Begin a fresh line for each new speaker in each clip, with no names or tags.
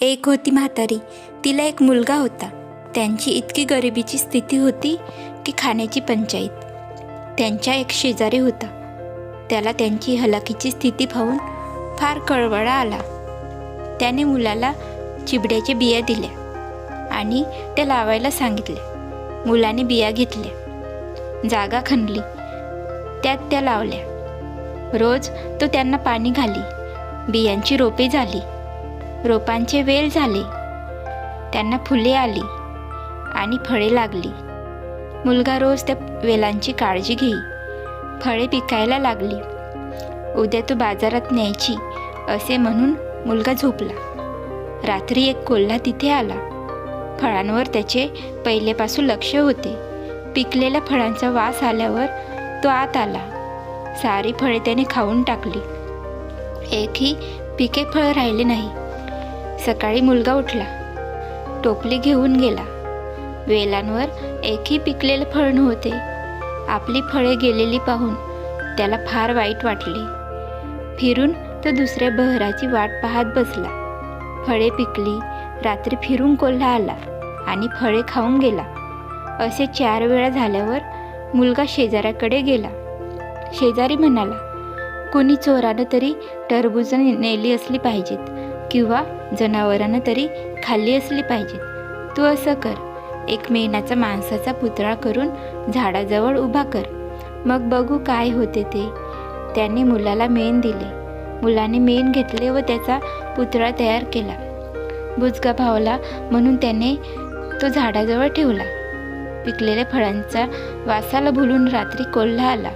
एक होती म्हातारी. तिला एक मुलगा होता. त्यांची इतकी गरिबीची स्थिती होती की खाण्याची पंचायत त्यांच्या एक शेजारी होता. त्याला त्यांची हलाखीची स्थिती पाहून फार कळवळा आला. त्याने मुलाला चिबड्याच्या बिया दिल्या आणि त्या लावायला सांगितले. मुलाने बिया घेतल्या. जागा खणली. त्यात त्या लावल्या. रोज तो त्यांना पाणी घाली. बियांची रोपे झाली. रोपांचे वेल झाले. त्यांना फुले आली आणि फळे लागली. मुलगा रोज त्या वेलांची काळजी घेई. फळे पिकायला लागली. उद्या तू बाजारात न्यायची असे म्हणून मुलगा झोपला. रात्री एक कोल्हा तिथे आला. फळांवर त्याचे पहिलेपासून लक्ष होते. पिकलेल्या फळांचा वास आल्यावर तो आत आला. सारी फळे त्याने खाऊन टाकली. एकही पिके फळ राहिले नाही. सकाळी मुलगा उठला. टोपली घेऊन गेला. वेलांवर एकही पिकलेलं फळ नव्हते. आपली फळे गेलेली पाहून त्याला फार वाईट वाटले. फिरून तो दुसऱ्या बहराची वाट पाहत बसला. फळे पिकली रात्री फिरून कोल्हा आला आणि फळे खाऊन गेला. असे चार वेळा झाल्यावर मुलगा शेजाऱ्याकडे गेला. शेजारी म्हणाला कोणी चोरानं तरी टरबुजं नेली असली पाहिजेत. किंवा जनावरांना तरी खाल्ली असली पाहिजेत तू असं कर. एक मेणाचा माणसाचा पुतळा करून झाडाजवळ उभा कर. मग बघू काय होते ते. त्याने मुलाला मेण दिले. मुलाने मेण घेतले व त्याचा पुतळा तयार केला. बुजगा भावला म्हणून त्याने तो झाडाजवळ ठेवला. पिकलेल्या फळांचा वासाला भुलून रात्री कोल्हा आला.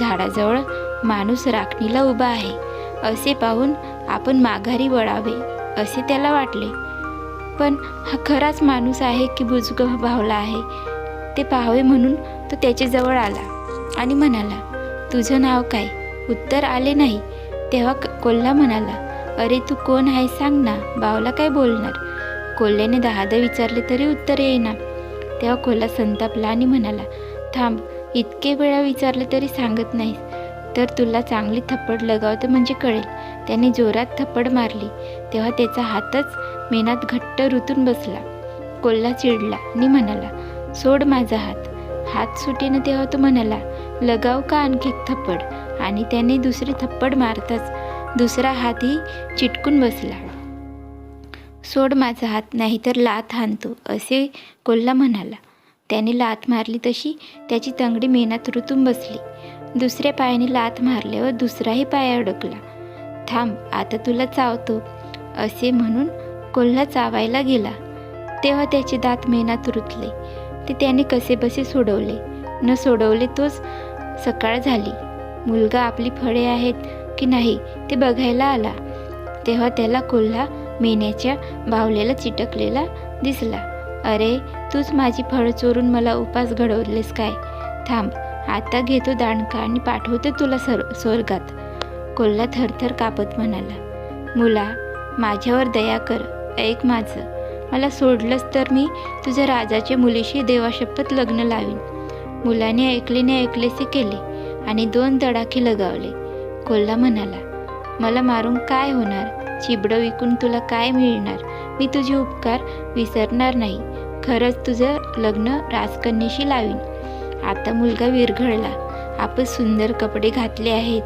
झाडाजवळ माणूस राखणीला उभा आहे. असे पाहून आपण माघारी वळावे असे त्याला वाटले. पण हा खराच माणूस आहे की बुजुग भावला आहे. ते पाहावे म्हणून तो त्याच्याजवळ आला आणि म्हणाला तुझं नाव काय? उत्तर आले नाही. तेव्हा कोल्हा म्हणाला अरे तू कोण आहे सांग ना बावला काय बोलणार? कोल्ह्याने दहादा विचारले तरी उत्तर येईना. तेव्हा कोल्हा संतापला आणि म्हणाला थांब इतके वेळा विचारले तरी सांगत नाही तर तुला चांगली थप्पड लगावतं म्हणजे कळेल. त्याने जोरात थप्पड मारली. तेव्हा त्याचा हातच मेनात घट्ट रुतून बसला. कोल्हा चिडला. आणि म्हणाला सोड माझा हात. हात सुटेनं तेव्हा तो म्हणाला लगाव का आणखी एक थप्पड? आणि त्याने दुसरी थप्पड मारताच दुसरा हातही चिटकून बसला. सोड माझा हात नाहीतर लाथ हाणतो असे कोल्हा म्हणाला. त्याने लाथ मारली तशी त्याची तंगडी मेनात रुतून बसली. दुसऱ्या पायाने लात मारल्यावर दुसराही पाय अडकला. थांब आता तुला चावतो असे म्हणून कोल्हा चावायला गेला. तेव्हा त्याचे दात मेनात रुतले. ते त्याने कसेबसे सोडवले? न सोडवले तोच सकाळ झाली. मुलगा आपली फळे आहेत की नाही ते बघायला आला. तेव्हा त्याला कोल्हा मेण्याच्या बावलेला चिटकलेला दिसला. अरे तूच माझी फळं चोरून मला उपास घडवलेस काय? थांब आता घेतो दांडका आणि पाठवतो तुला सर स्वर्गात. कोल्हा थरथर कापत म्हणाला. मुला माझ्यावर दया कर ऐक माझं. मला सोडलंस तर मी तुझ्या राजाच्या मुलीशी देवाशपथ लग्न लावीन. मुलाने ऐकलेने ऐकलेसे केले आणि दोन तडाखे लगावले. कोल्हा म्हणाला मला मारून काय होणार? चिबडं विकून तुला काय मिळणार? मी तुझे उपकार विसरणार नाही. खरंच तुझं लग्न राजकन्येशी लावीन. आता मुलगा विरघळला. आपण सुंदर कपडे घातले आहेत.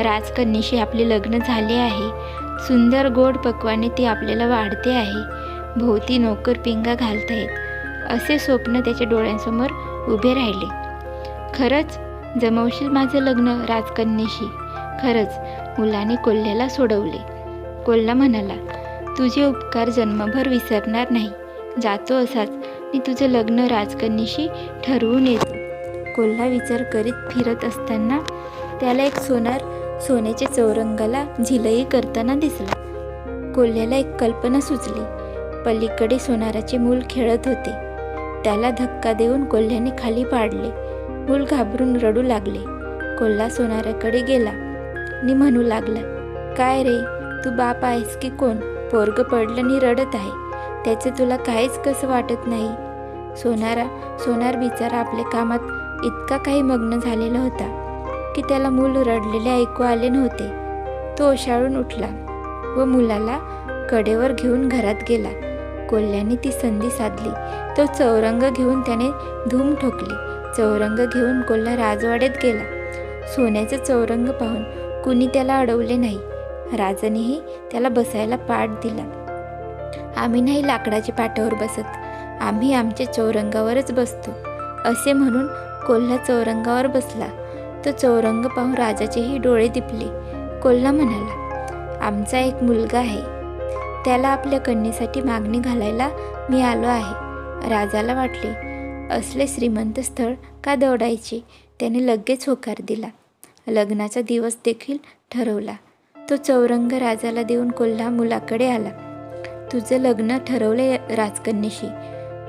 राजकन्येशी आपले लग्न झाले आहे. सुंदर गोड पक्वाने ती आपल्याला वाढते आहे. भोवती नोकर पिंगा घालतायत असे स्वप्न त्याच्या डोळ्यांसमोर उभे राहिले. खरंच जमवशील माझं लग्न राजकन्येशी? खरंच मुलाने कोल्ह्याला सोडवले. कोल्हा म्हणाला तुझे उपकार जन्मभर विसरणार नाही. जातो असाच. मी तुझं लग्न राजकन्येशी ठरवून येतो. कोल्हा विचार करीत फिरत असताना त्याला एक सोनार सोन्याच्या चौरंगाला झिलई करताना दिसला. कोल्ह्याला एक कल्पना सुचली. पलीकडे सोनाराचे मूल खेळत होते. त्याला धक्का देऊन कोल्ह्याने खाली पाडले. मूल घाबरून रडू लागले. कोल्हा सोनाराकडे गेला. नि म्हणू लागला काय रे तू बाप आहेस की कोण? पोरग पडलं आणि रडत आहे. त्याचे तुला काहीच कसं वाटत नाही. सोनारा सोनार बिचारा आपल्या कामात इतका काही मग्न झालेला होता की त्याला मूल रडलेले ऐकू आले नव्हते. तो ओशाळून उठला व मुलाला कडेवर घेऊन घरात गेला. कोल्ह्याने ती संधी साधली. तो चौरंग घेऊन त्याने धूम ठोकली. चौरंग घेऊन कोल्हा राजवाड्यात गेला. सोन्याचं चौरंग पाहून कुणी त्याला अडवले नाही. राजानेही त्याला बसायला पाठ दिला. आम्ही नाही लाकडाच्या पाटावर बसत. आम्ही आमच्या चौरंगावरच बसतो असे म्हणून कोल्हा चौरंगावर बसला. तो चौरंग पाहून राजाचेही डोळे दिपले. कोल्हा म्हणाला आमचा एक मुलगा आहे. त्याला आपल्या कन्येसाठी मागणी घालायला मी आलो आहे. राजाला वाटले असले श्रीमंत स्थळ का दौडायचे? त्याने लगेच होकार दिला. लग्नाचा दिवस देखील ठरवला. तो चौरंग राजाला देऊन कोल्हा मुलाकडे आला. तुझं लग्न ठरवले राजकन्येशी.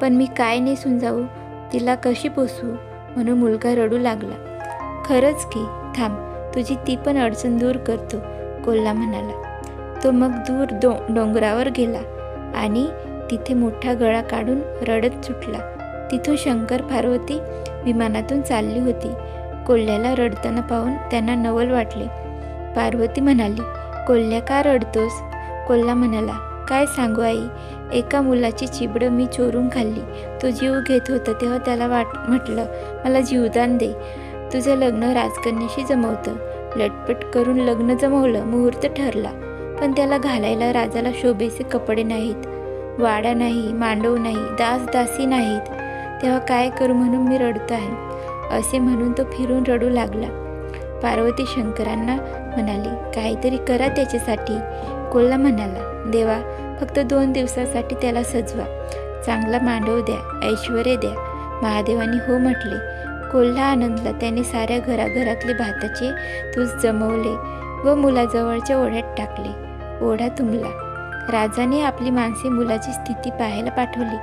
पण मी काय नेसून जाऊ? तिला कशी पोसू? म्हणून मुलगा रडू लागला. खरंच की थांब तुझी ती पण अडचण दूर करतो कोल्हा म्हणाला. तो मग दूर दो डोंगरावर गेला आणि तिथे मोठा गळा काढून रडत सुटला. तिथून शंकर पार्वती विमानातून चालली होती. कोल्ह्याला रडताना पाहून त्यांना नवल वाटले. पार्वती म्हणाली कोल्ह्या का रडतोस? कोल्हा म्हणाला काय सांगू आई? एका मुलाची चिबडं मी चोरून खाल्ली. तो जीव घेत होता तेव्हा त्याला वाट म्हटलं मला जीवदान दे. तुझं लग्न राजकन्याशी जमवतं. लटपट करून लग्न जमवलं मुहूर्त ठरला. पण त्याला घालायला राजाला शोभेचे कपडे नाहीत. वाडा नाही मांडव नाही दास दासी नाहीत. तेव्हा काय करू म्हणून मी रडतो आहे? असे म्हणून तो फिरून रडू लागला. पार्वती शंकरांना म्हणाली काहीतरी करा त्याच्यासाठी. कोल्हा म्हणाला देवा फक्त दोन दिवसासाठी त्याला सजवा. चांगला मांडव द्या ऐश्वर द्या. महादेवाने हो म्हटले. कोल्हा आनंदला त्याने साऱ्या घराघरातले भाताचे तूस जमवले व मुलाजवळच्या ओढ्यात टाकले. ओढा तुंबला. राजाने आपली माणसे मुलाची स्थिती पाहायला पाठवली.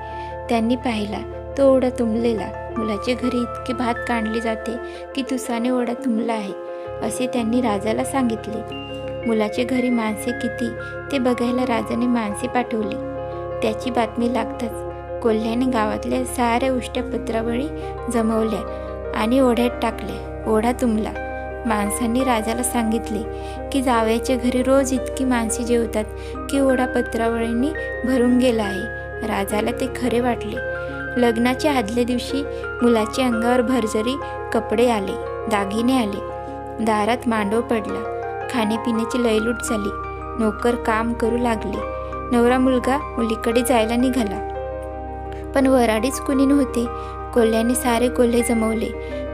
त्यांनी पाहिला तो ओढा तुंबलेला. मुलाचे घरी इतके भात काढले जाते की तुसाने ओढा तुंबला आहे. असे त्यांनी राजाला सांगितले. मुलाचे घरी माणसे किती ते बघायला राजाने माणसे पाठवली. त्याची बातमी लागताच कोल्ह्याने गावातल्या साऱ्या उष्ट्या पत्रावळी जमवल्या आणि ओढ्यात टाकल्या. ओढा तुंबला माणसांनी राजाला सांगितले की जावयाच्या घरी रोज इतकी माणसे जेवतात की ओढा पत्रावळींनी भरून गेला आहे. राजाला ते खरे वाटले. लग्नाच्या आदल्या दिवशी मुलाच्या अंगावर भरजरी कपडे आले. दागिने आले. दारात मांडव पडला. खाण्यापिण्याची लयलूट झाली. नोकर काम करू लागले. नवरा मुलगा मुलीकडे जायला निघाला. पण वराडीच कुणी नव्हते. कोल्ह्याने सारे कोल्हे जमवले.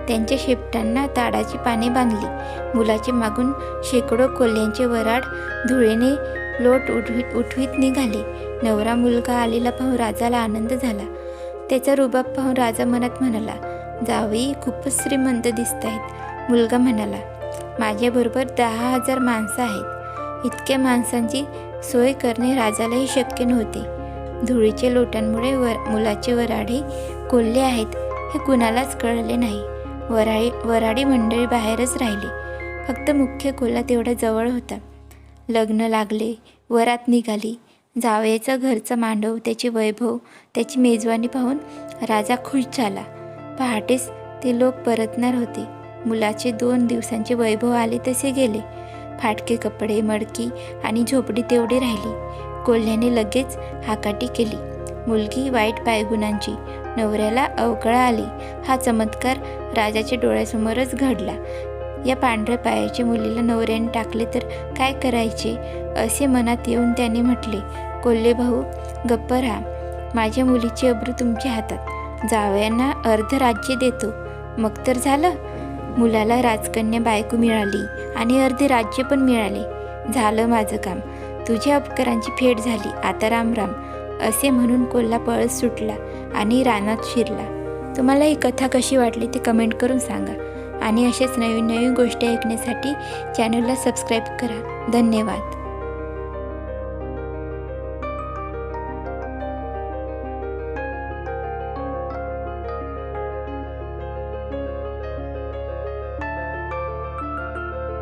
त्यांच्या शेपटांना ताडाची पाने बांधली. मुलाचे मागून शेकडो कोल्ह्यांचे वराड धुळेने लोट उठवीत उठवीत निघाले. नवरा मुलगा आलेला पाहून राजाला आनंद झाला. त्याचा रुबाब पाहून राजा मनात म्हणाला जावई खूपच श्रीमंत दिसत आहेत मुलगा म्हणाला माझ्याबरोबर दहा हजार माणसं आहेत. इतक्या माणसांची सोय करणे राजालाही शक्य नव्हते. धुळीच्या लोटांमुळे वर मुलाचे वराडे कोल्हे आहेत हे कुणालाच कळले नाही. वराळी वराडी मंडळी बाहेरच राहिली. फक्त मुख्य कोल्हा तेवढा जवळ होता. लग्न लागले वरात निघाली. जावयाचा घरचा मांडव त्याचे वैभव त्याची मेजवानी पाहून राजा खुश झाला. पहाटेच ते लोक परतणार होते. मुलाचे दोन दिवसांचे वैभव आले तसे गेले. फाटके कपडे मडकी आणि झोपडी तेवढी राहिली. कोल्ह्याने लगेच हाकाटी केली. मुलगी वाईट पायगुणांची नवऱ्याला अवकळा आली. हा चमत्कार राजाच्या डोळ्यासमोरच घडला. या पांढऱ्या पायाच्या मुलीला नवऱ्याने टाकले तर काय करायचे? असे मनात येऊन त्याने म्हटले कोल्हे भाऊ गप्प राहा. माझ्या मुलीची अब्रू तुमच्या हातात. जावयांना अर्ध राज्य देतो. मग तर झालं. मुलाला राजकन्या बायको मिळाली आणि अर्धे राज्य पण मिळाले. झालं माझं काम. तुझ्या उपकरांची फेड झाली. आता राम राम असे म्हणून कोल्हा पळत सुटला आणि रानात शिरला. तुम्हाला ही कथा कशी वाटली ते कमेंट करून सांगा आणि असेच नवीन नवीन गोष्टी ऐकण्यासाठी चॅनलला सबस्क्राईब करा. धन्यवाद.